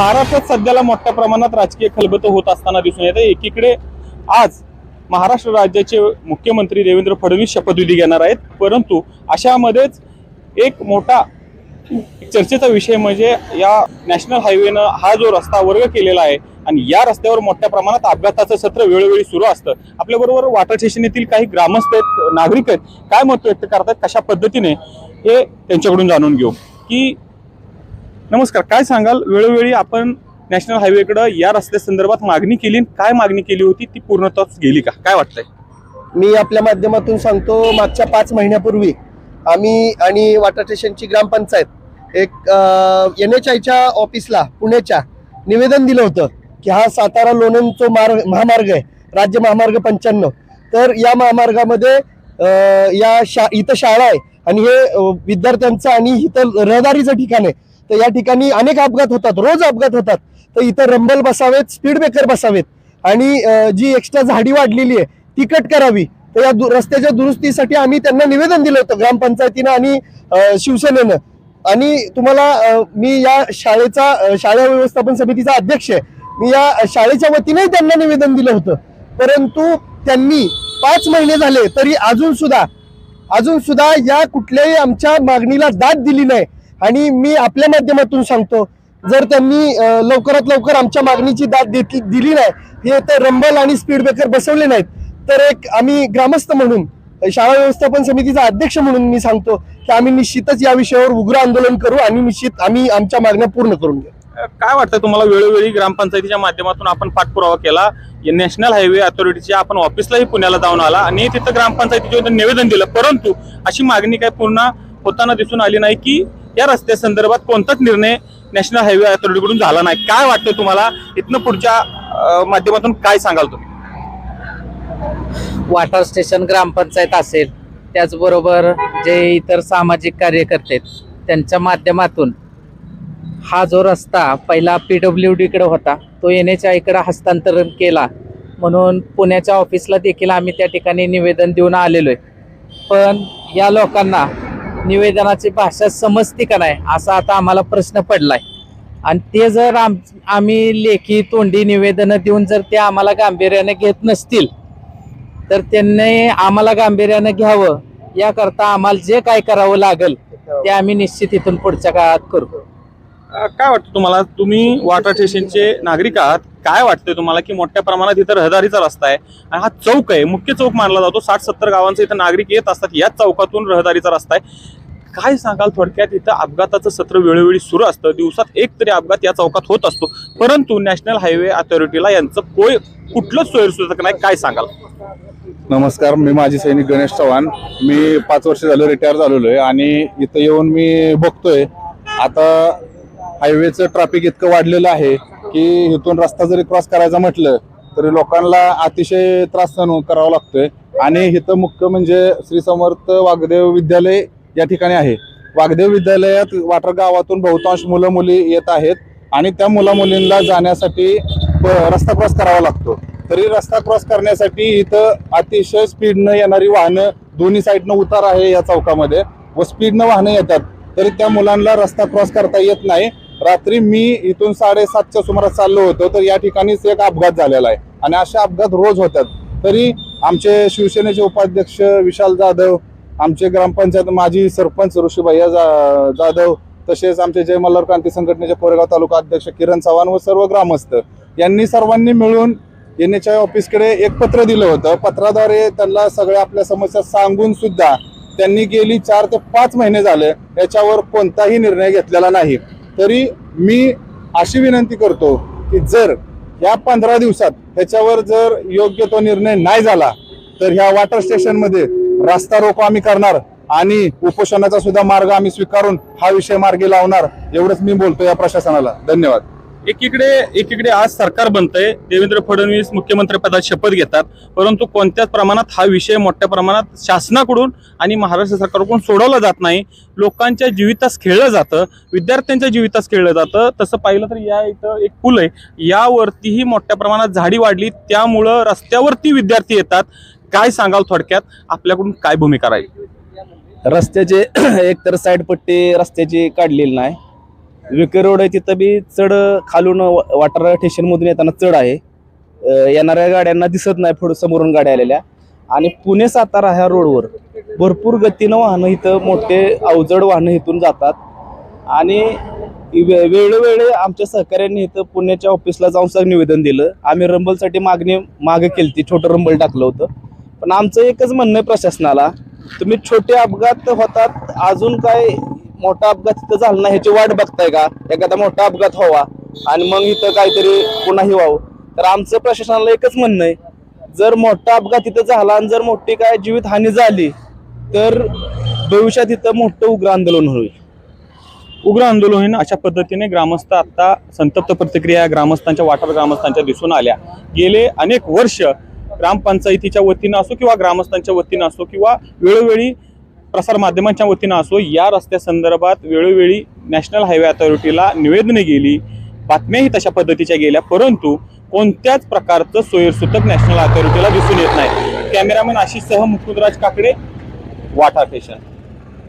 महाराष्ट्रात सध्याला मोठ्या प्रमाणात राजकीय खलबत होत असताना दिसून येते एकीकडे आज महाराष्ट्र राज्याचे मुख्यमंत्री देवेंद्र फडणवीस शपथविधी घेणार आहेत. परंतु अशामध्येच एक मोठा चर्चेचा विषय म्हणजे या नॅशनल हायवेनं हा जो रस्ता वर्ग केलेला आहे आणि या रस्त्यावर मोठ्या प्रमाणात अपघाताचं सत्र वेळोवेळी सुरू असतं. आपल्याबरोबर वाटर स्टेशन येथील काही ग्रामस्थ आहेत नागरिक आहेत. काय मत व्यक्त करतात? कशा पद्धतीने? हे त्यांच्याकडून जाणून घेऊ. की नमस्कार काय सांगाल? वेळोवेळी आपण नॅशनल हायवेकडं या रस्त्यासंदर्भात मागणी केली आणि काय मागणी केली होती? ती पूर्णतः गेली का? काय वाटतंय? मी आपल्या माध्यमातून सांगतो मागच्या पाच महिन्यापूर्वी आम्ही आणि वाटर स्टेशनची ग्रामपंचायत एक एन एच आयच्या ऑफिसला पुण्याच्या निवेदन दिलं होतं की हा सातारा लोणंदचा मार्ग महामार्ग आहे राज्य महामार्ग पंच्याण्णव. तर या महामार्गामध्ये या शा इथं शाळा आहे आणि हे विद्यार्थ्यांचं आणि इथं रहदारीचं ठिकाण आहे. तर या ठिकाणी अनेक अपघात होतात रोज अपघात होतात. तर इथं रंबल बसावेत स्पीड ब्रेकर बसावेत. आणि जी एक्स्ट्रा झाडी वाढलेली आहे ती कट करावी. तर या दु- रस्त्याच्या दुरुस्तीसाठी आम्ही त्यांना निवेदन दिलं होतं ग्रामपंचायतीनं आणि शिवसेनेनं. आणि तुम्हाला मी या शाळेचा शाळा व्यवस्थापन समितीचा अध्यक्ष आहे. मी या शाळेच्या वतीने त्यांना निवेदन दिलं होतं. परंतु त्यांनी पाच महिने झाले तरी अजून सुद्धा अजून सुद्धा या कुठल्याही आमच्या मागणीला दाद दिली नाही. आणि मी आपल्या माध्यमातून सांगतो जर त्यांनी लवकरात लवकर आमच्या मागणीची दाद देती- दिली नाही हे तर रंबल आणि स्पीड ब्रेकर बसवले नाहीत. तर एक आम्ही ग्रामस्थ म्हणून शाळा व्यवस्थापन समितीचा अध्यक्ष म्हणून मी सांगतो की आम्ही निश्चितच या विषयावर उग्र आंदोलन करू आणि निश्चित आम्ही आमच्या मागण्या पूर्ण करून घेऊ काय वाटतं तुम्हाला? वेळोवेळी ग्रामपंचायतीच्या माध्यमातून आपण पाठपुरावा केला. या नॅशनल हायवे अथॉरिटीच्या आपण ऑफिसलाही पुण्याला जाऊन आला आणि तिथं ग्रामपंचायतीचे निवेदन दिलं. परंतु अशी मागणी काय पूर्ण होताना दिसून आली नाही की या रस्त्यासंदर्भात कोणताच निर्णय नॅशनल हायवे अथॉरिटीकडून झाला नाही. काय वाटतं तुम्हाला? इथनं पुढच्या माध्यमातून काय सांगाल तुम्ही? वाटर स्टेशन ग्रामपंचायत असेल त्याचबरोबर जे इतर सामाजिक कार्यकर्ते आहेत, त्यांच्या माध्यमातून हा जो रस्ता पहिला पी डब्ल्यू डीकडे होता तो एन एच आयकडे हस्तांतरण केला. म्हणून पुण्याच्या ऑफिसला देखील आम्ही त्या ठिकाणी निवेदन देऊन आलेलो आहे. पण या लोकांना निवेदनाची भाषा समजते का नाही असा आता आम्हाला प्रश्न पडलाय. आणि ते जर आम आम्ही लेखी तोंडी निवेदनं देऊन जर ते आम्हाला गांभीर्याने घेत नसतील तर त्यांनी आम्हाला गांभीर्यानं घ्यावं याकरता आम्हाला जे काय करावं लागेल ते आम्ही निश्चित इथून पुढच्या काळात करू. काय वाटतं तुम्हाला? तुम्ही वाटर स्टेशनचे नागरिक आहात. काय वाटतंय तुम्हाला की मोठ्या प्रमाणात इथं रहदारीचा रस्ता आहे? आणि हा चौक आहे. मुख्य चौक मानला जातो. साठ सत्तर गावांचे इथं नागरिक येत असतात. याच चौकातून रहदारीचा रस्ता आहे. काय सांगाल थोडक्यात? इथं अपघाताचं सत्र वेळोवेळी सुरू असतं. दिवसात एक तरी अपघात या चौकात होत असतो. परंतु नॅशनल हायवे अथॉरिटीला यांचं कोय कुठलंच सोयीसुद्धा नाही काय सांगाल? नमस्कार. मी माझी सैनिक गणेश चव्हाण. मी पाच वर्ष झालं रिटायर झालेलो आहे आणि इथं येऊन मी बघतोय. आता हायवेचं ट्रॅफिक इतकं वाढलेलं आहे की इथून रस्ता जरी क्रॉस करायचा म्हटलं तरी लोकांना अतिशय त्रास सहन करावा लागतोय. आणि इथं मुख्य म्हणजे श्री समर्थ वागदेव विद्यालय या ठिकाणी आहे. वागदेव विद्यालयात वाटर गावातून बहुतांश मुलं मुली येत आहेत आणि त्या मुला मुलींना जाण्यासाठी ब- रस्ता क्रॉस करावा लागतो. तरी रस्ता क्रॉस करण्यासाठी इथं अतिशय स्पीडनं येणारी वाहनं दोन्ही साईडनं उतार आहे या चौकामध्ये. व स्पीडनं वाहनं येतात. तरी त्या मुलांना रस्ता क्रॉस करता येत नाही. रात्री मी इथून साडेसातच्या सुमारास चाललो होतो तर या ठिकाणीच एक अपघात झालेला आहे. आणि असे अपघात रोज होतात. तरी आमचे शिवसेनेचे उपाध्यक्ष विशाल जाधव आमचे ग्रामपंचायत माजी सरपंच ऋषीभैया जा जाधव तसेच आमचे जय मल्हार क्रांती संघटनेचे कोरेगाव तालुका अध्यक्ष किरण चव्हाण व सर्व ग्रामस्थ यांनी सर्वांनी मिळून एन एच आय ऑफिसकडे एक पत्र दिलं होतं. पत्राद्वारे त्यांना सगळ्या आपल्या समस्या सांगून सुद्धा त्यांनी गेली चार ते पाच महिने झाले. याच्यावर कोणताही निर्णय घेतलेला नाही. तरी मी अशी विनंती करतो की जर या पंधरा दिवसात त्याच्यावर जर योग्य तो निर्णय नाही झाला तर ह्या वॉटर स्टेशनमध्ये रास्ता रोको आम्ही करणार आणि उपोषणाचा सुद्धा मार्ग आम्ही स्वीकारून हा विषय मार्गी लावणार एवढंच मी बोलतो या प्रशासनाला. धन्यवाद. एकीकडे एकीकडे आज सरकार बनतंय. देवेंद्र फडणवीस मुख्यमंत्री पदात शपथ घेतात. परंतु कोणत्याच प्रमाणात हा विषय मोठ्या प्रमाणात शासनाकडून आणि महाराष्ट्र सरकारकडून सोडवला जात नाही. लोकांच्या जीवितास खेळलं जातं. विद्यार्थ्यांच्या जीवितास खेळलं जातं. तसं पाहिलं तर या इथं एक पूल आहे. यावरतीही मोठ्या प्रमाणात झाडी वाढली. त्यामुळं रस्त्यावरती विद्यार्थी येतात. काय सांगाल थोडक्यात? आपल्याकडून काय भूमिका राहील? रस्त्याचे एकतर साईड पट्टी रस्त्याची काढलेली नाही. विके रोड आहे तिथं बी चढ खालून वा- वाटारा स्टेशनमधून येताना चढ आहे. येणाऱ्या गाड्यांना दिसत नाही पुढे समोरून गाड्या आलेल्या. आणि पुणे सातारा ह्या रोडवर भरपूर गतीनं वाहनं इथं मोठे अवजड वाहनं इथून जातात. आणि वे- वेळोवेळी आमच्या सहकाऱ्यांनी इथं पुण्याच्या ऑफिसला जाऊन सर निवेदन दिलं. आम्ही रंबलसाठी मागणी मागं केली ती छोटं रंबल टाकलं होतं. पण आमचं एकच म्हणणं आहे प्रशासनाला तुम्ही छोटे अपघात होतात अजून काय मोठा अपघात तिथं झाला ना ह्याची वाट बघताय का? एखादा मोठा अपघात व्हावा. आणि मग इथं काहीतरी पुन्हाही व्हावं. तर आमचं प्रशासनाला एकच म्हणणं आहे जर मोठा अपघात इथं झाला आणि जर मोठी काय जीवित हानी झाली तर भविष्यात इथं मोठं उग्र आंदोलन होईल. उग्र आंदोलन होईन अशा पद्धतीने ग्रामस्थ आता संतप्त प्रतिक्रिया ग्रामस्थांच्या वाटार ग्रामस्थांच्या दिसून आल्या. गेले अनेक वर्ष ग्रामपंचायतीच्या वतीनं असो किंवा ग्रामस्थांच्या वतीनं असो किंवा वेळोवेळी प्रसार माध्यमांच्या वतीनं असो या रस्त्यासंदर्भात वेळोवेळी नॅशनल हायवे अथॉरिटीला निवेदने गेली बातम्याही तशा पद्धतीच्या गेल्या परंतु कोणत्याच प्रकारचं सोयीसूतक नॅशनल अथॉरिटीला दिसून येत नाही. कॅमेरामॅन आशिष सह मुकुंदराज काकडे वाटा फेशन